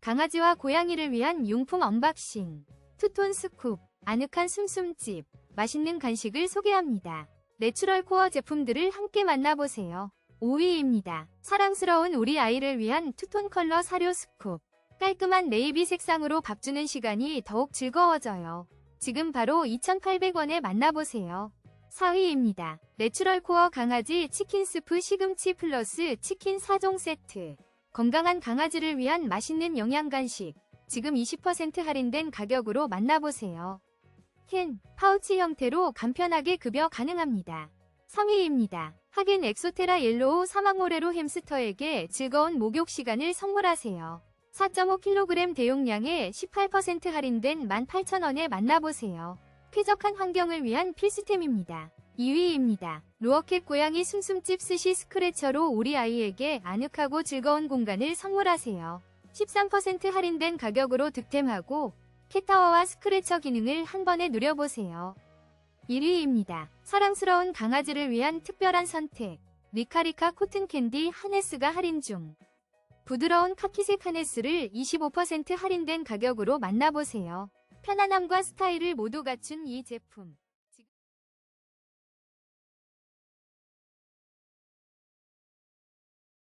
강아지와 고양이를 위한 용품 언박싱. 투톤 스쿱, 아늑한 숨숨집, 맛있는 간식을 소개합니다. 내추럴 코어 제품들을 함께 만나보세요. 5위입니다. 사랑스러운 우리 아이를 위한 투톤 컬러 사료 스쿱. 깔끔한 네이비 색상으로 밥 주는 시간이 더욱 즐거워져요. 지금 바로 2,800원에 만나보세요. 4위입니다. 내추럴 코어 강아지 치킨 스프 시금치 플러스 치킨 4종 세트. 건강한 강아지를 위한 맛있는 영양 간식. 지금 20% 할인된 가격으로 만나보세요. 캔, 파우치 형태로 간편하게 급여 가능합니다. 3위입니다. 하긴 엑소테라 옐로우 사막모래로 햄스터에게 즐거운 목욕 시간을 선물하세요. 4.5kg 대용량에 18% 할인된 18,000원에 만나보세요. 쾌적한 환경을 위한 필수템입니다. 2위입니다. 루어캣 고양이 숨숨집 스시 스크래처로 우리 아이에게 아늑하고 즐거운 공간을 선물하세요. 13% 할인된 가격으로 득템하고 캣타워와 스크래처 기능을 한 번에 누려보세요. 1위입니다. 사랑스러운 강아지를 위한 특별한 선택. 리카리카 코튼 캔디 하네스가 할인 중. 부드러운 카키색 하네스를 25% 할인된 가격으로 만나보세요. 편안함과 스타일을 모두 갖춘 이 제품.